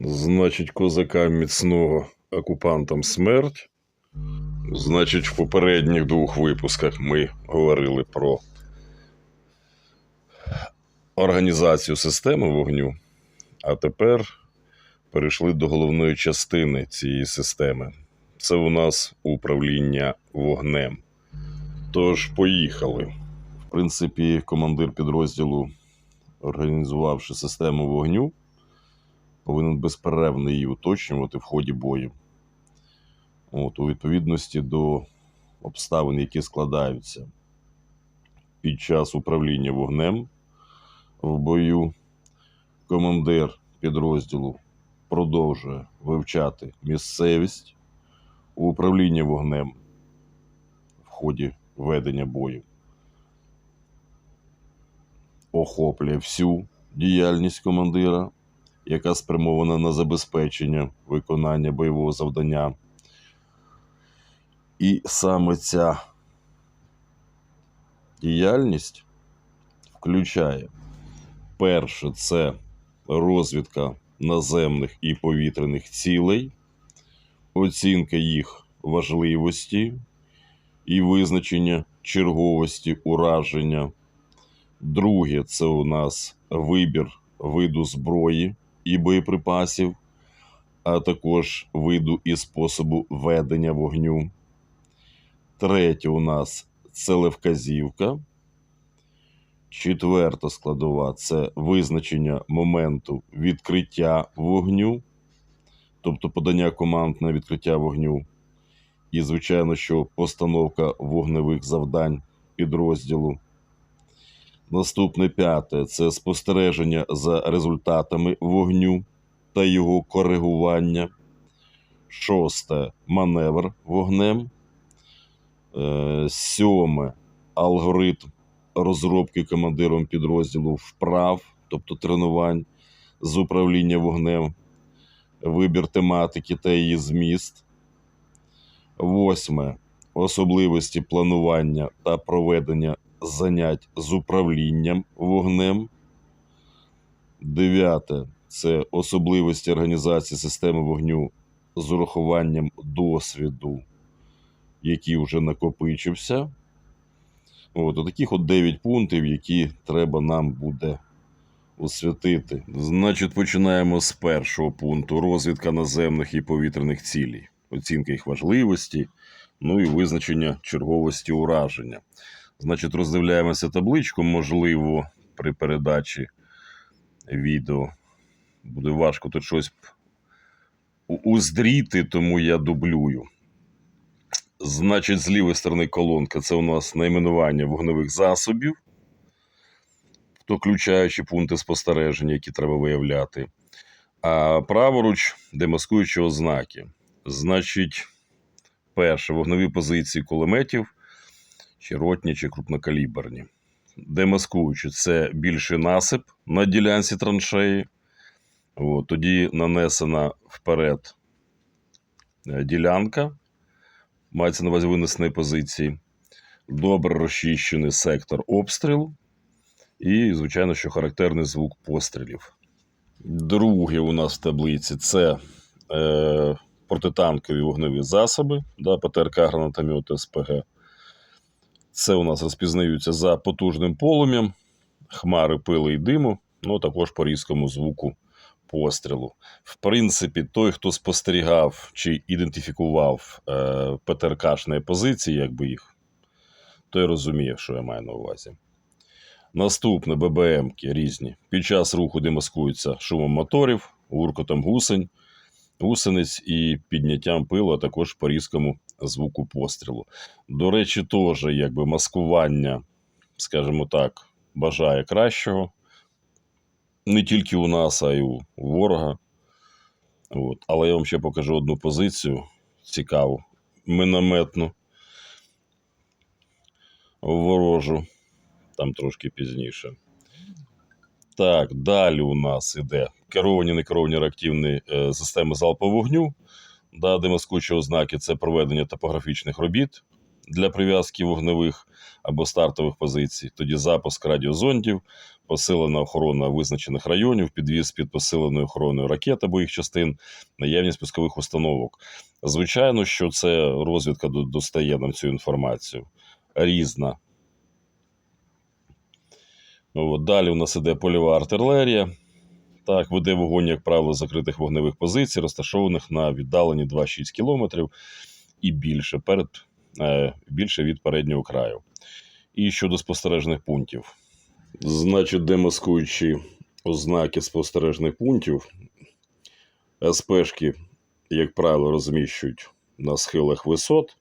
Значить, козакам міцного окупантам смерть. Значить, в попередніх двох випусках ми говорили про організацію системи вогню, а тепер перейшли до головної частини цієї системи. Це у нас управління вогнем. Тож, поїхали. В принципі, командир підрозділу, організувавши систему вогню, повинен безперервно її уточнювати в ході бою. От, у відповідності до обставин, які складаються під час управління вогнем в бою, командир підрозділу продовжує вивчати місцевість у управління вогнем в ході ведення бою, охоплює всю діяльність командира, яка спрямована на забезпечення виконання бойового завдання. І саме ця діяльність включає перше це розвідка наземних і повітряних цілей, оцінка їх важливості і визначення черговості ураження. Друге це у нас вибір виду зброї і боєприпасів, а також виду і способу ведення вогню. Третє у нас целевказівка. Четверта складова це визначення моменту відкриття вогню, тобто подання команд на відкриття вогню. І, звичайно, що постановка вогневих завдань підрозділу. Наступне п'яте це спостереження за результатами вогню та його коригування. Шосте маневр вогнем. Е, Сьоме алгоритм розробки командиром підрозділу вправ, тобто тренувань з управління вогнем, вибір тематики та її зміст. Восьме особливості планування та проведення занять з управлінням вогнем. Дев'яте це особливості організації системи вогню з урахуванням досвіду, який вже накопичився. От, отаких от 9 пунктів, які треба нам буде освятити. Значить, починаємо з першого пункту: розвідка наземних і повітряних цілей, оцінка їх важливості, ну і визначення черговості ураження. Значить, роздивляємося табличку, можливо, при передачі відео буде важко тут щось уздріти, тому я дублюю. Значить, з лівої сторони колонка це у нас найменування вогневих засобів, включаючи пункти спостереження, які треба виявляти. А праворуч демаскуючі ознаки. Значить, перше вогневі позиції кулеметів, чи ротні, чи крупнокаліберні. Демаскуючи це більший насип на ділянці траншеї. От, тоді нанесена вперед е, ділянка мається на увазі винесеної позиції, добре розчищений сектор обстрілу і, звичайно, що характерний звук пострілів. Друге у нас в таблиці це е, протитанкові вогневі засоби, да, ПТРК, гранатомет, СПГ. Це у нас розпізнаються за потужним полум'ям, хмари пили і диму, ну також по різкому звуку пострілу. В принципі, той, хто спостерігав чи ідентифікував е, ПТРКшні позиції, якби їх, той розуміє, що я маю на увазі. Наступне ББМки різні. Під час руху демаскуються шумом моторів, гуркотом гусень, гусениць і підняттям пилу, а також по різкому звуку пострілу. До речі, теж якби маскування, скажімо так, бажає кращого не тільки у нас, а й у ворога. От. Але я вам ще покажу одну позицію цікаву, мінометну ворожу, там трошки пізніше. Так, далі у нас іде керовані некеровані реактивні е, системи залпового вогню, да, демаскуючі ознаки це проведення топографічних робіт для прив'язки вогневих або стартових позицій. Тоді запуск радіозондів, посилена охорона визначених районів, підвіз під посиленою охороною ракет або їх частин, наявність пускових установок. Звичайно, що це розвідка достає нам цю інформацію. Різна. Ну, От, далі у нас іде польова артилерія. Так, веде вогонь, як правило, з закритих вогневих позицій, розташованих на віддаленні 2-6 кілометрів і більше, перед, е, більше від переднього краю. І щодо спостережних пунктів. Значить, демаскуючи ознаки спостережних пунктів, СПшки, як правило, розміщують на схилах висот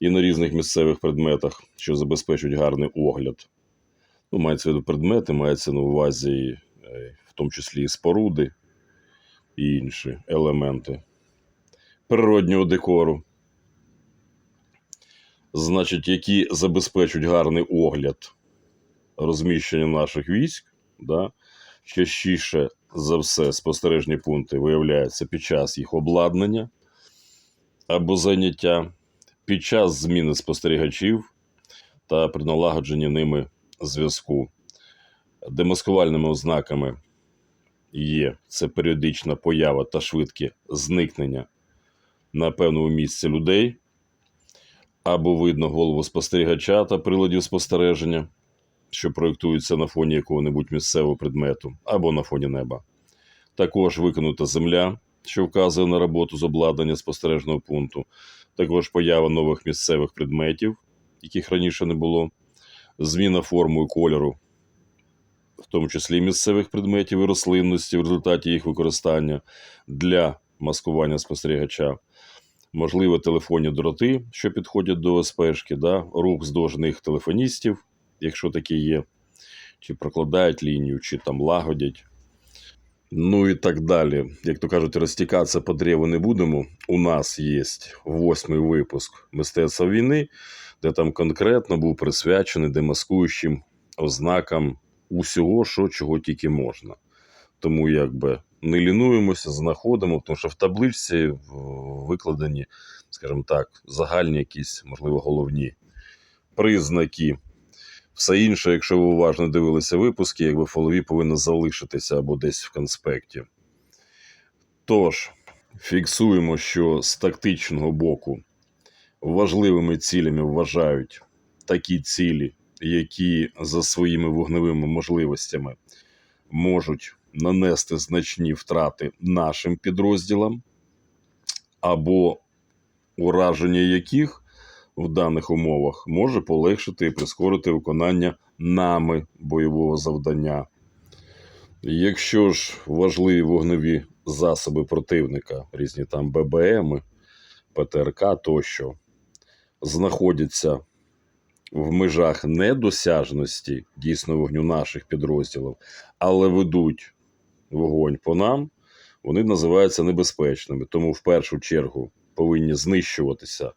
і на різних місцевих предметах, що забезпечують гарний огляд. Ну, мається в виду предмети, мається на увазі, е, тому числі і споруди і інші елементи природнього декору. Значить, які забезпечують гарний огляд розміщення наших військ, да? частіше за все спостережні пункти виявляються під час їх обладнання або заняття, під час зміни спостерігачів та при налагодженні ними зв'язку. Демаскувальними ознаками є. Це періодична поява та швидке зникнення на певному місці людей, або видно голову спостерігача та приладів спостереження, що проєктуються на фоні якого-небудь місцевого предмету, або на фоні неба. Також викинута земля, що вказує на роботу з обладнання спостережного пункту, також поява нових місцевих предметів, яких раніше не було, зміна форму і кольору, в тому числі місцевих предметів і рослинності в результаті їх використання для маскування спостерігача, можливо, телефонні дроти, що підходять до СПшки, да? рух вздовж них телефоністів, якщо такі є, чи прокладають лінію, чи там лагодять. Ну і так далі. Як то кажуть, розтікатися по древу не будемо. У нас є восьмий випуск мистецтва війни, де там конкретно був присвячений демаскуючим ознакам усього, що чого тільки можна. Тому якби не лінуємося, знаходимо, тому що в табличці викладені, скажімо так, загальні якісь, можливо, головні признаки. Все інше, якщо ви уважно дивилися випуски, якби в голові повинно залишитися або десь в конспекті. Тож, фіксуємо, що з тактичного боку важливими цілями вважають такі цілі, які за своїми вогневими можливостями можуть нанести значні втрати нашим підрозділам, або ураження яких в даних умовах може полегшити і прискорити виконання нами бойового завдання. Якщо ж важливі вогневі засоби противника, різні там ББМ, ПТРК тощо, знаходяться в межах недосяжності дійсно вогню наших підрозділів, але ведуть вогонь по нам, вони називаються небезпечними. Тому в першу чергу повинні знищуватися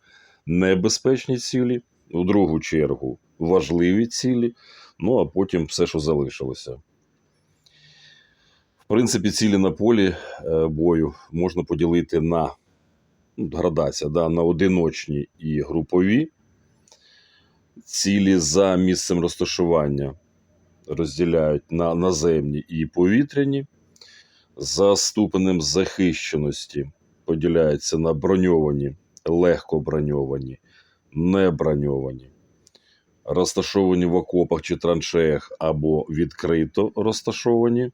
небезпечні цілі, у другу чергу важливі цілі, ну а потім все, що залишилося. В принципі, цілі на полі е, бою можна поділити на ну, градація, да, на одиночні і групові. Цілі за місцем розташування розділяють на наземні і повітряні. За ступенем захищеності поділяються на броньовані, легко броньовані, неброньовані, розташовані в окопах чи траншеях або відкрито розташовані.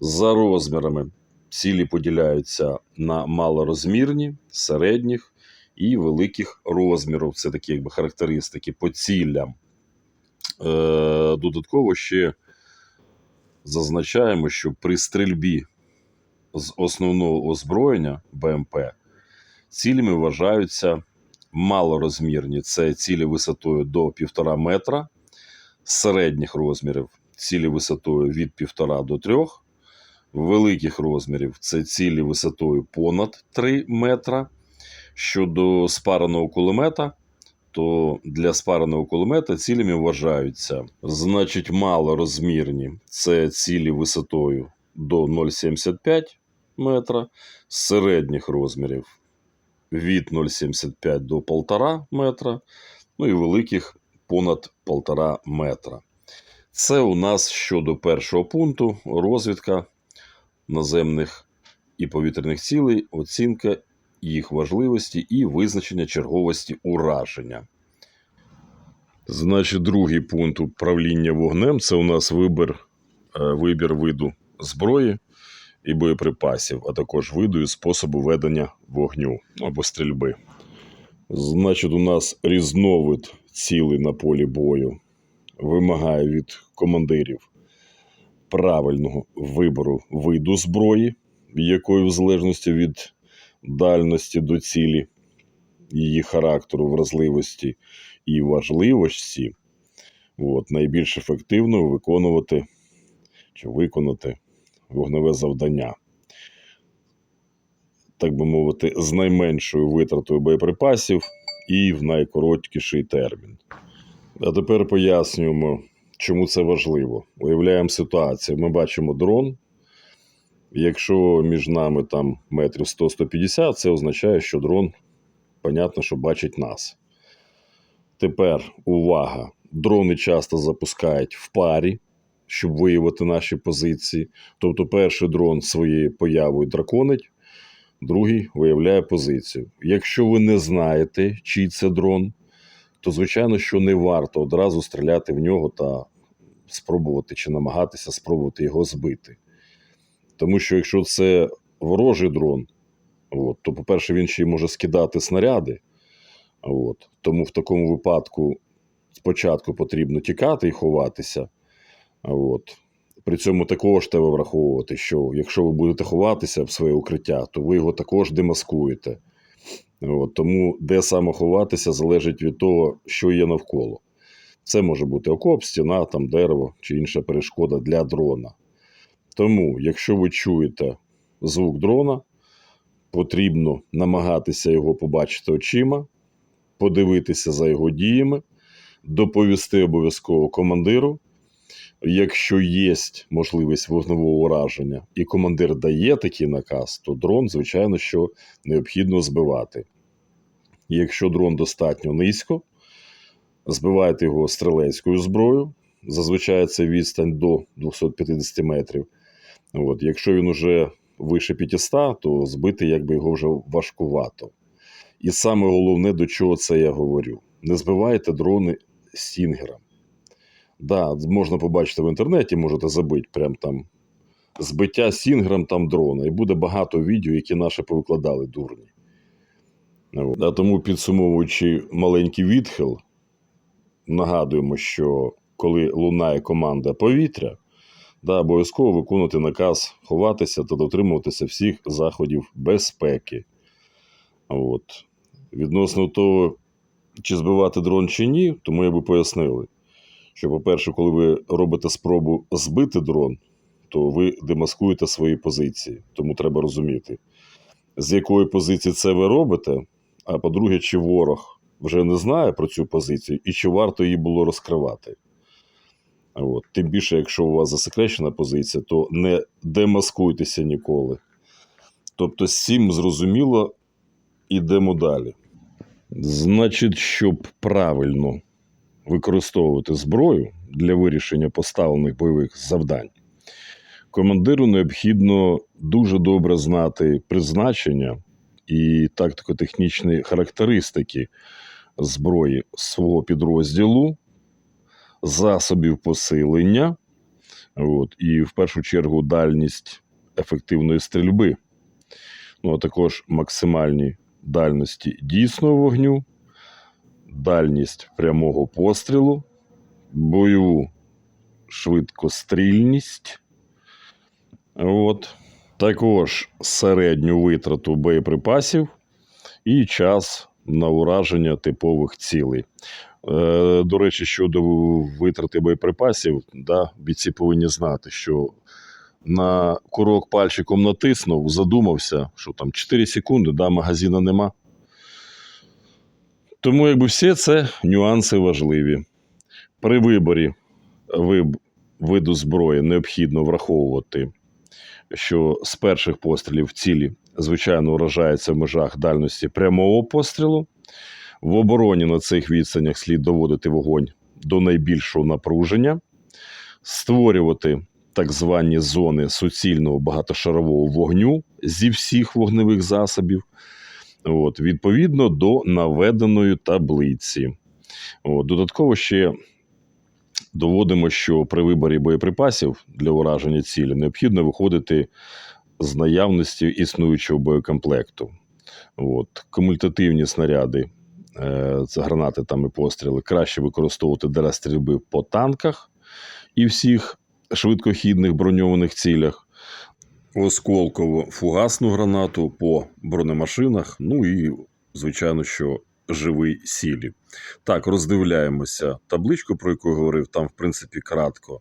За розмірами цілі поділяються на малорозмірні, середніх і великих розмірів. Це такі якби характеристики по цілям. Е, додатково ще зазначаємо, що при стрільбі з основного озброєння БМП цілями вважаються малорозмірні. Це цілі висотою до 1,5 метра, середніх розмірів цілі висотою від 1,5 до 3, великих розмірів це цілі висотою понад 3 метра. Щодо спареного кулемета, то для спареного кулемета цілями вважаються, значить, малорозмірні це цілі висотою до 0,75 метра, середніх розмірів від 0,75 до 1,5 метра, ну і великих понад 1,5 метра. Це у нас щодо першого пункту розвідка наземних і повітряних цілей, оцінка їх важливості і визначення черговості ураження. Значить, другий пункт управління вогнем це у нас вибір, е, вибір виду зброї і боєприпасів, а також виду і способу ведення вогню або стрільби. Значить, у нас різновид цілей на полі бою вимагає від командирів правильного вибору виду зброї, якої в залежності від дальності до цілі, її характеру, вразливості і важливості, от, найбільш ефективно виконувати чи виконати вогневе завдання. Так би мовити, з найменшою витратою боєприпасів і в найкороткіший термін. А тепер пояснюємо, чому це важливо. Уявляємо ситуацію. Ми бачимо дрон. Якщо між нами там метрів 100-150, це означає, що дрон, понятно, що бачить нас. Тепер увага! Дрони часто запускають в парі, щоб виявити наші позиції. Тобто, перший дрон своєю появою драконить, другий виявляє позицію. Якщо ви не знаєте, чий це дрон, то звичайно, що не варто одразу стріляти в нього та спробувати чи намагатися спробувати його збити. Тому що якщо це ворожий дрон, от, то, по-перше, він ще й може скидати снаряди. От. Тому в такому випадку спочатку потрібно тікати і ховатися. От. При цьому також треба враховувати, що якщо ви будете ховатися в своє укриття, то ви його також демаскуєте. От. Тому де саме ховатися залежить від того, що є навколо. Це може бути окоп, стіна, там дерево чи інша перешкода для дрона. Тому, якщо ви чуєте звук дрона, потрібно намагатися його побачити очима, подивитися за його діями, доповісти обов'язково командиру. Якщо є можливість вогневого ураження, і командир дає такий наказ, то дрон, звичайно, що необхідно збивати. Якщо дрон достатньо низько, збивайте його стрілецькою зброєю. Зазвичай це відстань до 250 метрів. От. Якщо він уже вище 500, то збити якби його вже важкувато. І саме головне, до чого це я говорю: не збивайте дрони стінгером. Да, можна побачити в інтернеті, можете забити прям там збиття сінгером там дрона. І буде багато відео, які наші повикладали дурні. А тому, підсумовуючи маленький відхил, нагадуємо, що коли лунає команда повітря, да, обов'язково виконувати наказ ховатися та дотримуватися всіх заходів безпеки. От. Відносно того, чи збивати дрон чи ні, то ми би пояснили, що, по-перше, коли ви робите спробу збити дрон, то ви демаскуєте свої позиції. Тому треба розуміти, з якої позиції це ви робите. А по-друге, чи ворог вже не знає про цю позицію і чи варто її було розкривати. От. Тим більше, якщо у вас засекречена позиція, то не демаскуйтеся ніколи. Тобто, цим зрозуміло, ідемо далі. Значить, щоб правильно використовувати зброю для вирішення поставлених бойових завдань, командиру необхідно дуже добре знати призначення і тактико-технічні характеристики зброї свого підрозділу, засобів посилення, от, і в першу чергу дальність ефективної стрільби, ну а також максимальні дальності дійсного вогню, дальність прямого пострілу, бойову швидкострільність. От. Також середню витрату боєприпасів і час на ураження типових цілей. Е, До речі, щодо витрати боєприпасів, да, бійці повинні знати, що на курок пальчиком натиснув, задумався, що там 4 секунди, да, магазина нема. Тому, якби всі це нюанси важливі. При виборі виб- виду зброї необхідно враховувати що з перших пострілів цілі, звичайно, вражаються в межах дальності прямого пострілу. В обороні на цих відстанях слід доводити вогонь до найбільшого напруження, створювати так звані зони суцільного багатошарового вогню зі всіх вогневих засобів, от, відповідно до наведеної таблиці. От, додатково ще доводимо, що при виборі боєприпасів для ураження цілі необхідно виходити з наявності існуючого боєкомплекту. От, кумулятивні снаряди, це гранати там і постріли, краще використовувати для стрільби по танках і всіх швидкохідних броньованих цілях. Осколково-фугасну гранату по бронемашинах, ну і, звичайно, що живий сілі. Так, роздивляємося табличку, про яку я говорив. Там, в принципі, кратко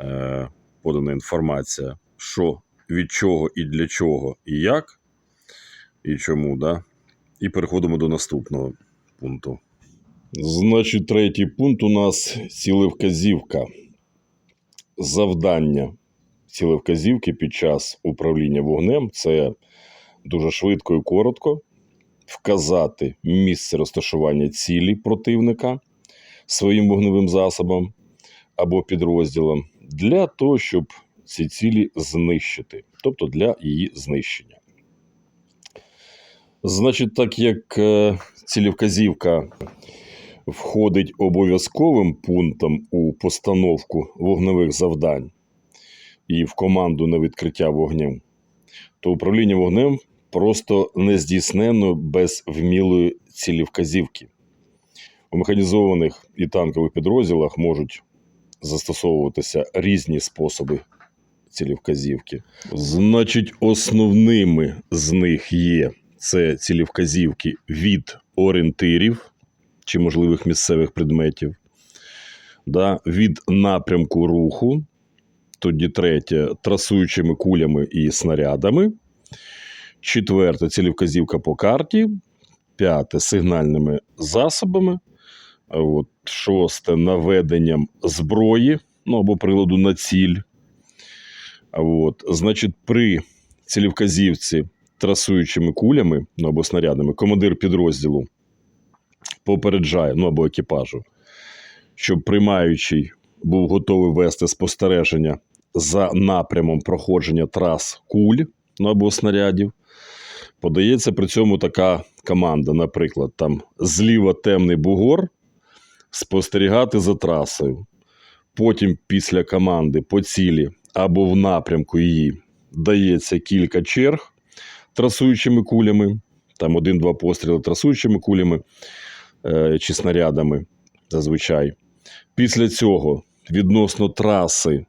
е, подана інформація, що від чого і для чого, і як, і чому. Да? І переходимо до наступного пункту. Значить, третій пункт у нас цілевказівка. Завдання цілевказівки під час управління вогнем це дуже швидко і коротко вказати місце розташування цілі противника своїм вогневим засобом або підрозділом для того, щоб ці цілі знищити, тобто для її знищення. Значить, так як е, цілівказівка входить обов'язковим пунктом у постановку вогневих завдань і в команду на відкриття вогнем, то управління вогнем просто не здійснено без вмілої цілівказівки. У механізованих і танкових підрозділах можуть застосовуватися різні способи цілівказівки. Значить, основними з них є це цілівказівки від орієнтирів чи можливих місцевих предметів, да, від напрямку руху, тоді третє трасуючими кулями і снарядами. Четверте цілівказівка по карті. П'яте сигнальними засобами. От, шосте наведенням зброї, ну або приладу на ціль. От, значить, при цілівказівці трасуючими кулями ну, або снарядами, командир підрозділу попереджає, ну або екіпажу, щоб приймаючий був готовий вести спостереження за напрямом проходження трас куль ну, або снарядів. Подається при цьому така команда, наприклад, там зліва темний бугор, спостерігати за трасою. Потім після команди по цілі або в напрямку її дається кілька черг трасуючими кулями, там один-два постріли трасуючими кулями е, чи снарядами зазвичай. Після цього відносно траси,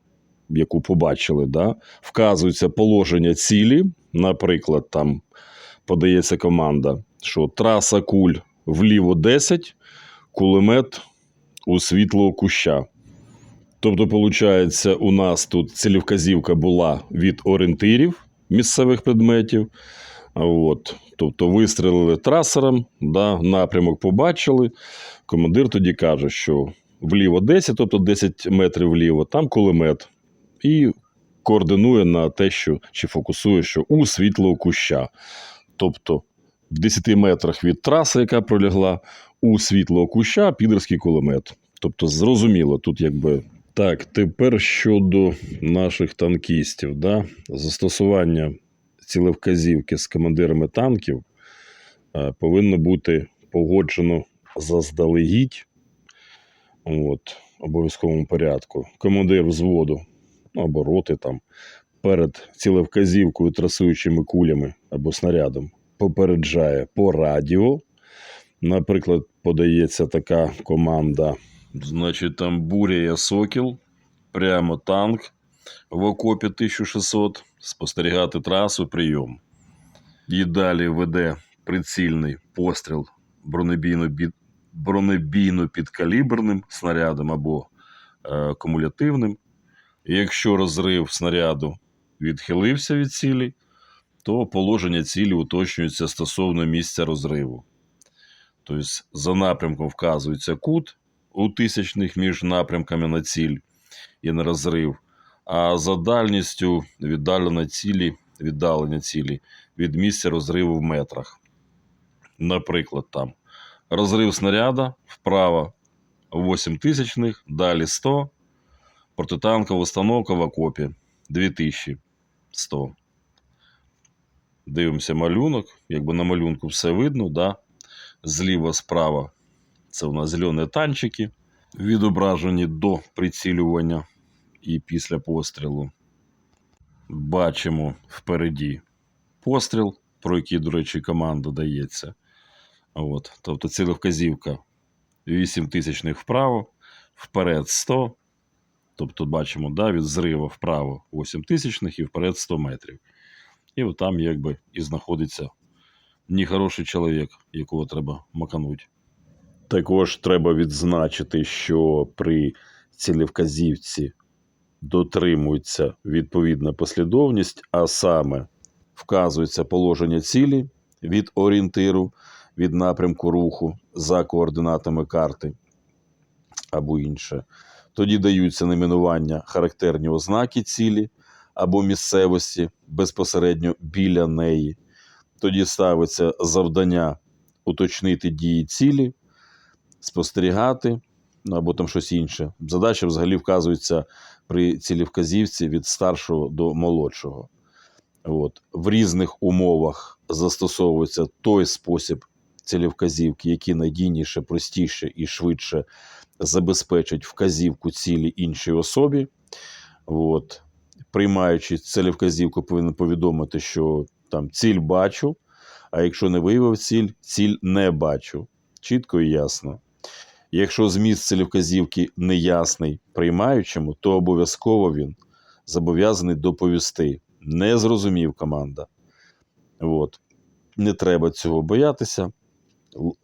яку побачили, да, вказується положення цілі, наприклад, там подається команда, що траса куль вліво 10, кулемет у світлого куща. Тобто, виходить, у нас тут цілівказівка була від орієнтирів місцевих предметів. От, тобто вистрілили трасером, да, напрямок побачили. Командир тоді каже, що вліво 10, тобто 10 метрів вліво, там кулемет. І координує на те, що чи фокусує, що у світлого куща. Тобто в 10 метрах від траси, яка пролягла, у світлого куща підерський кулемет. Тобто, зрозуміло, тут якби. Так, тепер щодо наших танкістів, да? застосування цілевказівки з командирами танків е, повинно бути погоджено заздалегідь от, обов'язковому порядку. Командир взводу ну, або роти там перед цілевказівкою трасуючими кулями або снарядом попереджає по радіо. Наприклад, подається така команда. Значить, там буря сокіл, прямо танк в окопі 1600, спостерігати трасу, прийом. І далі веде прицільний постріл бронебійно бронебійно-підкаліберним снарядом або е, кумулятивним. Якщо розрив снаряду відхилився від цілі, то положення цілі уточнюється стосовно місця розриву. Тобто, за напрямком вказується кут у тисячних між напрямками на ціль і на розрив. а за дальністю віддалення цілі, віддалення цілі від місця розриву в метрах. Наприклад, там розрив снаряда вправо 8 тисячних, далі 100, протитанкова установка в окопі 2100. Дивимося малюнок, якби на малюнку все видно, да? зліва, справа це у нас зелені танчики, відображені до прицілювання і після пострілу. Бачимо впереді постріл, про який, до речі, команда дається. От. Тобто цілевказівка 8 тисячних вправо, вперед 100. Тобто бачимо, да, від зриву вправо 8 тисячних і вперед 100 метрів. І от там якби і знаходиться нехороший чоловік, якого треба макануть. Також треба відзначити, що при цілевказівці дотримується відповідна послідовність, а саме вказується положення цілі від орієнтиру, від напрямку руху за координатами карти або інше. Тоді даються найменування характерні ознаки цілі або місцевості безпосередньо біля неї. Тоді ставиться завдання уточнити дії цілі, спостерігати ну, або там щось інше. Задача взагалі вказується при цілівказівці від старшого до молодшого. От. В різних умовах застосовується той спосіб цілівказівки, який надійніше, простіше і швидше забезпечить вказівку цілі іншій особі. От. Приймаючи цілевказівку, повинен повідомити, що там ціль бачу, а якщо не виявив ціль, ціль не бачу. Чітко і ясно. Якщо зміст цілевказівки неясний приймаючому, то обов'язково він зобов'язаний доповісти. Не зрозумів команда. От. Не треба цього боятися.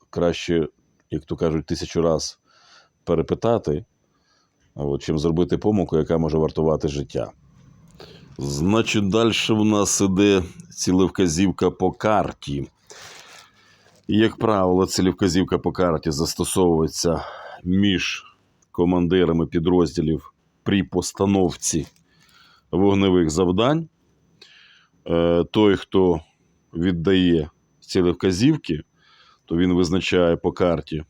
Краще, як то кажуть, тисячу раз перепитати, от, чим зробити помилку, яка може вартувати життя. Значить, далі в нас іде цілевказівка по карті. Як правило, цілевказівка по карті застосовується між командирами підрозділів при постановці вогневих завдань. Е, Той, хто віддає цілевказівки, то він визначає по карті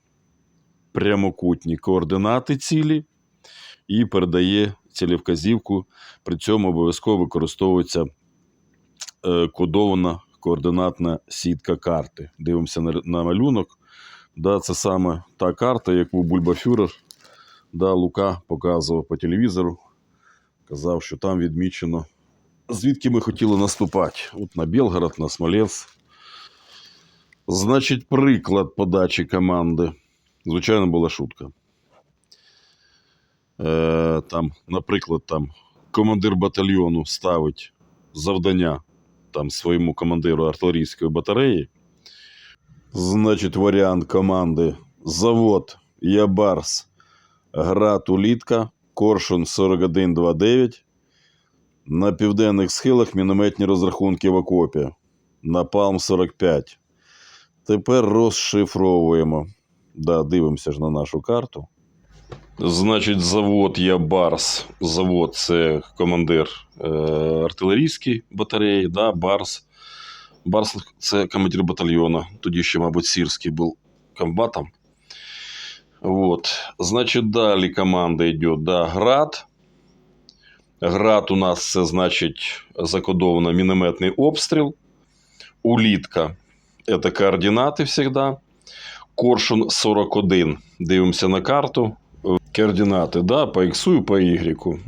прямокутні координати цілі і передає цілевказівку. При цьому обов'язково використовується е, кодована координатна сітка карти. Дивимося на, на малюнок. Да, це саме та карта, яку Бульбафюрер да, Лука показував по телевізору. Казав, що там відмічено, звідки ми хотіли наступати. От на Білгород, на Смолєнськ. Значить, приклад подачі команди. Звичайно, була шутка. Е, там, наприклад, там командир батальйону ставить завдання там, своєму командиру артилерійської батареї. Значить, варіант команди Завод Ябарс, Град Улітка, Коршун 4129. На південних схилах мінометні розрахунки в окопі. Напалм 45. Тепер розшифровуємо. Да, дивимося ж на нашу карту. Значить, завод Ябарс. Завод це командир е, артилерійської батареї, да, Барс. Барс це командир батальйону. Тоді ще, мабуть, Сірський був комбатом. Вот. Значить, далі команда йде. Да, Град. Град у нас це значить закодовано мінометний обстріл. Улітка це координати завжди. Коршун 41. Дивимося на карту. Координаты, да, по X и по Y.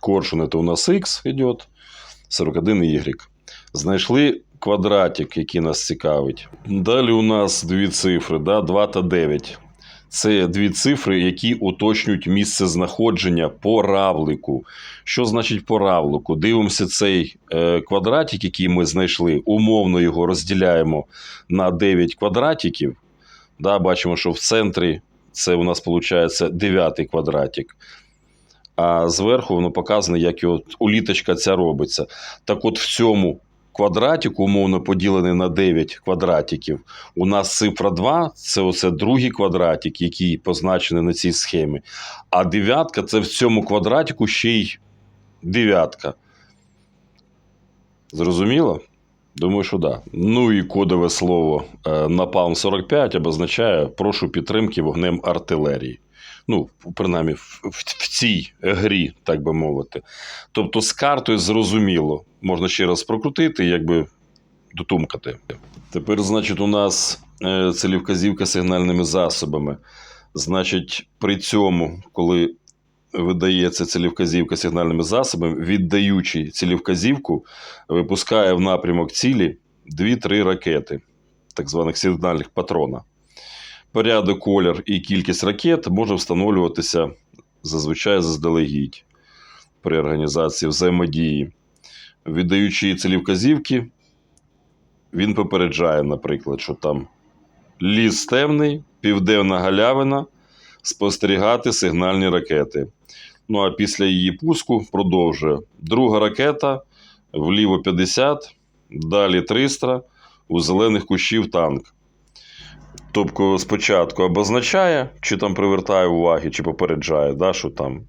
Коршун это у нас X идет, 41 Y. Знайшли квадратик, який нас цікавить. Далі у нас дві цифри, да, 2 та 9. Це дві цифри, які уточнюють місце знаходження по равлику. Що значить по равлику? Дивимося цей е, квадратик, який ми знайшли, умовно його розділяємо на 9 квадратиків. Да, бачимо, що в центрі це у нас виходить дев'ятий квадратик. А зверху воно показано, як його уліточка ця робиться. Так от в цьому квадратику, умовно поділений на 9 квадратиків, у нас цифра 2 це оце другий квадратик, який позначений на цій схемі. А дев'ятка це в цьому квадратику ще й дев'ятка. Зрозуміло? Думаю, що да. Ну і кодове слово е, Napalm 45 обозначає прошу підтримки вогнем артилерії. Ну, принаймні, в, в, в цій грі, так би мовити. Тобто, з картою зрозуміло, можна ще раз прокрутити, якби дотумкати. Тепер, значить, у нас е, целівказівка сигнальними засобами. Значить, при цьому, коли видається цілівказівка сигнальними засобами, віддаючий цілівказівку, випускає в напрямок цілі 2-3 ракети, так званих сигнальних патрона. Порядок, колір і кількість ракет може встановлюватися зазвичай заздалегідь при організації взаємодії. Віддаючи цілівказівки, він попереджає, наприклад, що там ліс темний, південна галявина, спостерігати сигнальні ракети. Ну а після її пуску продовжує. Друга ракета вліво 50, далі 300, у зелених кущів танк. Тобто спочатку обозначає, чи там привертає уваги, чи попереджає, да, що там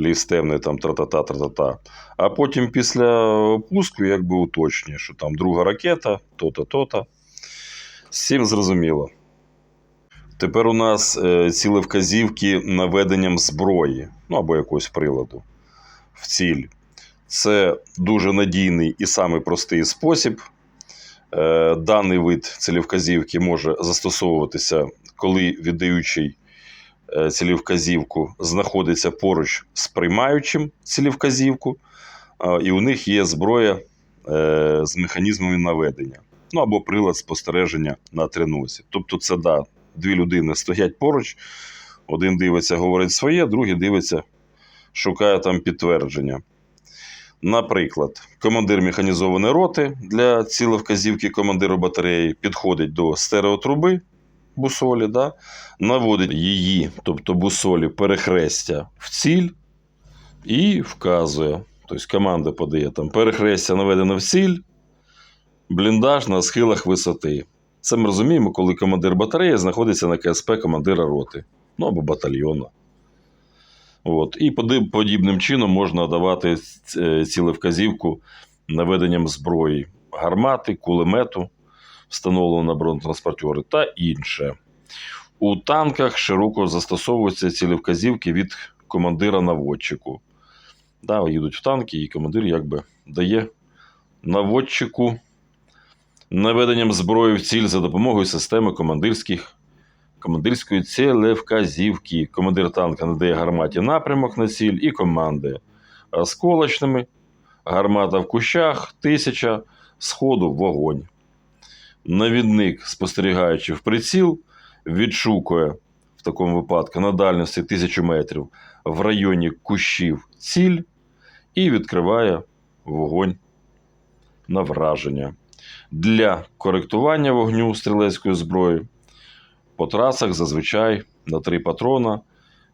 ліс темний, там тра-та-та, тра-та-та. А потім після пуску якби уточнює, що там друга ракета, то-то, то-то. Всім зрозуміло. Тепер у нас е, цілевказівки наведенням зброї, ну або якогось приладу в ціль. Це дуже надійний і самий простий спосіб. Е, даний вид цілевказівки може застосовуватися, коли віддаючий е, цілевказівку знаходиться поруч з приймаючим цілевказівку, е, і у них є зброя з механізмами наведення. Ну або прилад спостереження на тренозі. Тобто, це да, дві людини стоять поруч, один дивиться, говорить своє, другий дивиться, шукає там підтвердження. Наприклад, командир механізованої роти для цілевказівки командиру батареї підходить до стереотруби бусолі, да, наводить її, тобто бусолі, перехрестя в ціль і вказує. Тобто команда подає там перехрестя наведено в ціль, бліндаж на схилах висоти. Це ми розуміємо, коли командир батареї знаходиться на КСП командира роти, ну або батальйону. От. І подібним чином можна давати е, цілевказівку наведенням зброї, гармати, кулемету, встановленого на бронетранспортери та інше. У танках широко застосовуються цілевказівки від командира наводчику. Да, їдуть в танки, і командир якби дає наводчику наведенням зброї в ціль за допомогою системи командирських командирської цілевказівки. Командир танка надає гарматі напрямок на ціль і команди осколочними. Гармата в кущах, тисяча, сходу вогонь. Навідник, спостерігаючи в приціл, відшукує в такому випадку на дальності 1000 метрів в районі кущів ціль і відкриває вогонь на враження. Для коректування вогню стрілецької зброї по трасах зазвичай на три патрона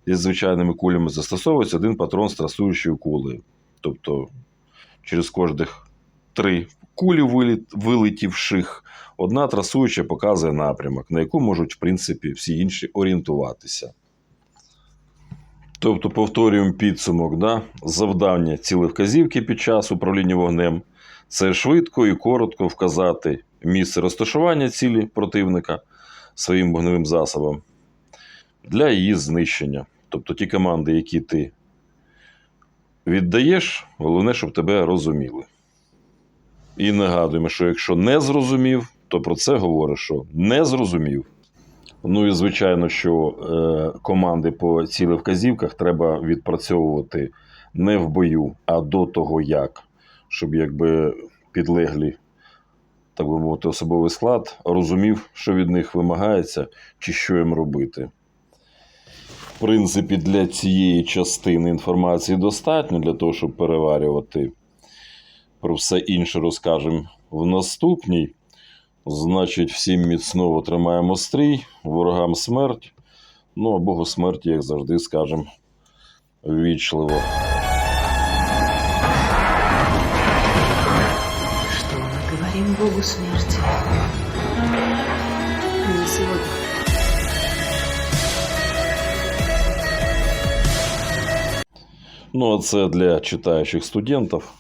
із звичайними кулями застосовується один патрон з трасуючою кулею. Тобто через кожних три кулі вилетівших, одна трасуюча показує напрямок, на яку можуть, в принципі, всі інші орієнтуватися. Тобто, повторюємо підсумок, да? завдання цілевказівки під час управління вогнем це швидко і коротко вказати місце розташування цілі противника своїм вогневим засобом для її знищення. Тобто ті команди, які ти віддаєш, головне, щоб тебе розуміли. І нагадуємо, що якщо не зрозумів, то про це говориш, що не зрозумів. Ну і звичайно, що е, команди по цілевказівках треба відпрацьовувати не в бою, а до того як, щоб якби підлеглі, так би мовити, особовий склад розумів, що від них вимагається, чи що їм робити. В принципі, для цієї частини інформації достатньо для того, щоб переварювати. Про все інше розкажемо в наступній. Значить, всім міцного тримаємо стрій, ворогам смерть. Ну, а Богу смерті, як завжди, скажемо ввічливо. Богу смерти? Не сегодня. Ну, а це для читаючих студентів,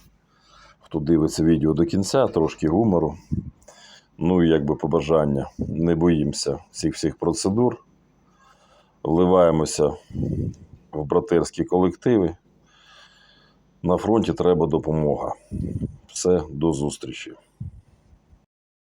хто дивиться відео до кінця, трошки гумору. Ну і якби побажання. Не боїмося всіх всіх процедур. Вливаємося в братерські колективи. На фронті треба допомога. Все, до зустрічі.